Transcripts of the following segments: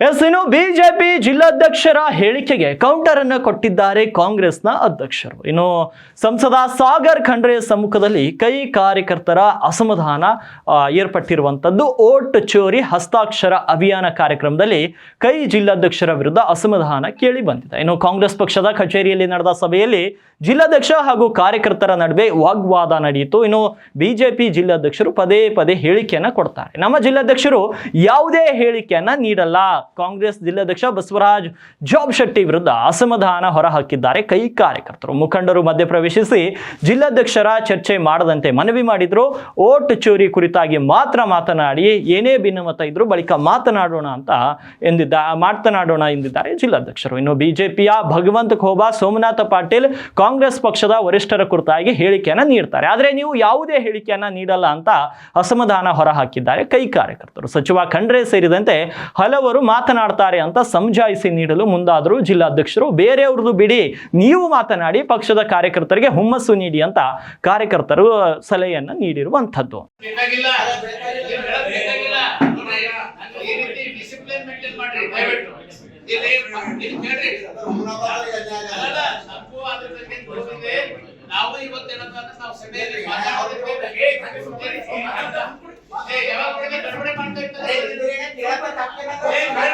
এ ಇನ್ನು ಬಿಜೆಪಿ ಜಿಲ್ಲಾಧ್ಯಕ್ಷರ ಹೇಳಿಕೆಗೆ ಕೌಂಟರ್ ಅನ್ನು ಕೊಟ್ಟಿದ್ದಾರೆ ಕಾಂಗ್ರೆಸ್ನ ಅಧ್ಯಕ್ಷರು. ಇನ್ನು ಸಂಸದ ಸಾಗರ್ ಖಂಡ್ರೆ ಸಮ್ಮುಖದಲ್ಲಿ ಕೈ ಕಾರ್ಯಕರ್ತರ ಅಸಮಾಧಾನ ಏರ್ಪಟ್ಟಿರುವಂತದ್ದು ಓಟ್ ಚೋರಿ, ಹಸ್ತಾಕ್ಷರ ಅಭಿಯಾನ ಕಾರ್ಯಕ್ರಮದಲ್ಲಿ ಕೈ ಜಿಲ್ಲಾಧ್ಯಕ್ಷರ ವಿರುದ್ಧ ಅಸಮಾಧಾನ ಕೇಳಿ ಬಂದಿದೆ. ಇನ್ನು ಕಾಂಗ್ರೆಸ್ ಪಕ್ಷದ ಕಚೇರಿಯಲ್ಲಿ ನಡೆದ ಸಭೆಯಲ್ಲಿ ಜಿಲ್ಲಾಧ್ಯಕ್ಷ ಹಾಗೂ ಕಾರ್ಯಕರ್ತರ ನಡುವೆ ವಾಗ್ವಾದ ನಡೆಯಿತು. ಇನ್ನು ಬಿಜೆಪಿ ಜಿಲ್ಲಾಧ್ಯಕ್ಷರು ಪದೇ ಪದೇ ಹೇಳಿಕೆಯನ್ನ ಕೊಡ್ತಾರೆ. ನಮ್ಮ ಜಿಲ್ಲಾಧ್ಯಕ್ಷರು ಯಾವುದೇ ಹೇಳಿಕೆಯನ್ನ ನೀಡಲ್ಲ. ಕಾಂಗ್ರೆಸ್ ಜಿಲ್ಲಾಧ್ಯಕ್ಷ ಬಸವರಾಜ್ ಜಾಬ್ ಶೆಟ್ಟಿ ವಿರುದ್ಧ ಅಸಮಾಧಾನ ಹೊರಹಾಕಿದ್ದಾರೆ ಕೈ ಕಾರ್ಯಕರ್ತರು. ಮುಖಂಡರು ಮಧ್ಯಪ್ರವೇಶಿಸಿ ಜಿಲ್ಲಾಧ್ಯಕ್ಷರ ಚರ್ಚೆ ಮಾಡದಂತೆ ಮನವಿ ಮಾಡಿದ್ರು. ಓಟ್ ಚೋರಿ ಕುರಿತಾಗಿ ಮಾತ್ರ ಮಾತನಾಡಿ, ಏನೇ ಭಿನ್ನಮತ ಇದ್ರು ಬಳಿಕ ಮಾತನಾಡೋಣ ಅಂತ ಎಂದಿದ್ದ, ಮಾತನಾಡೋಣ ಎಂದಿದ್ದಾರೆ ಜಿಲ್ಲಾಧ್ಯಕ್ಷರು. ಇನ್ನು ಬಿಜೆಪಿಯ ಭಗವಂತ ಖೋಬಾ, ಸೋಮನಾಥ ಪಾಟೀಲ್ ಕಾಂಗ್ರೆಸ್ ಪಕ್ಷದ ವರಿಷ್ಠರ ಕುರಿತಾಗಿ ಹೇಳಿಕೆಯನ್ನ ನೀಡ್ತಾರೆ. ಆದರೆ ನೀವು ಯಾವುದೇ ಹೇಳಿಕೆಯನ್ನ ನೀಡಲ್ಲ ಅಂತ ಅಸಮಾಧಾನ ಹೊರಹಾಕಿದ್ದಾರೆ ಕೈ ಕಾರ್ಯಕರ್ತರು. ಸಚಿವ ಖಂಡ್ರೆ ಸೇರಿದಂತೆ ಹಲವರು ಮಾತನಾಡ್ತಾರೆ ಅಂತ ಸಮಜಾಯಿಸಿ ನೀಡಲು ಮುಂದಾದರೂ ಜಿಲ್ಲಾಧ್ಯಕ್ಷರು ಬೇರೆಯವ್ರದ್ದು ಬಿಡಿ, ನೀವು ಮಾತನಾಡಿ ಪಕ್ಷದ ಕಾರ್ಯಕರ್ತರಿಗೆ ಹುಮ್ಮಸ್ಸು ನೀಡಿ ಅಂತ ಕಾರ್ಯಕರ್ತರು ಸಲಹೆಯನ್ನು ನೀಡಿರುವಂಥದ್ದು. ನೀವ್ ನಾವು ಮಾಡ್ತಾ ಇರ್ತಾರೆ.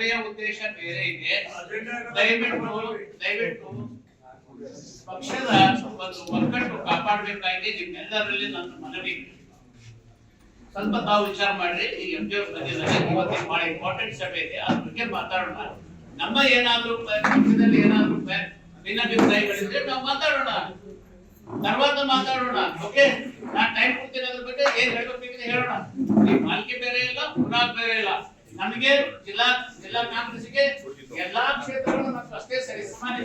ಸಭೆಯ ಉದ್ದೇಶ ಬೇರೆ ಇದೆ ದಯವಿಟ್ಟು ದಯವಿಟ್ಟು ಪಕ್ಷದ ಒಂದು ಒಗ್ಗಟ್ಟು ಕಾಪಾಡಬೇಕಾಗಿ ನಿಮ್ಮೆಲ್ಲರಲ್ಲಿ ನನ್ನ ಮನವಿ ಸ್ವಲ್ಪ ತಾವು ವಿಚಾರ ಮಾಡ್ರಿ ಈ ಎಂ ಜಿ ಬಂದಿದ್ದಾರೆ ಇವತ್ತಿನ ಬಹಳ ಇಂಪಾರ್ಟೆಂಟ್ ಸಭೆ ಇದೆ ಅದ್ರ ಬಗ್ಗೆ ಮಾತಾಡೋಣ ನಮ್ಮ ಏನಾದ್ರೂ ಪ- ಪಕ್ಷದಲ್ಲಿ ಏನಾದ್ರೂ ಪ- ಭಿನ್ನಾಭಿಪ್ರಾಯಗಳಿದ್ರೆ ನಾವು ಮಾತಾಡೋಣ తర్వాత ಮಾತಾಡೋಣ ಓಕೆ ನಾನ್ ಟೈಮ್ ಕೊಡ್ತೀನಿ ಅದ್ರ ಬಗ್ಗೆ ಏನ್ ಹೇಳ್ಬೇಕಿದೆ ಹೇಳೋಣ ಈ ಮಾಲ್ಕೆ ಬೇರೆ ಇಲ್ಲ ಗುಣಾಲ್ ಬೇರೆ ಇಲ್ಲ ನಮಗೆ ಜಿಲ್ಲಾ ಜಿಲ್ಲಾ ಕಾಂಗ್ರೆಸ್ಗೆ ಎಲ್ಲಾ ಕ್ಷೇತ್ರಗಳು ನಮ್ಗೆ ಅಷ್ಟೇ ಸರಿ ಸಮಾನ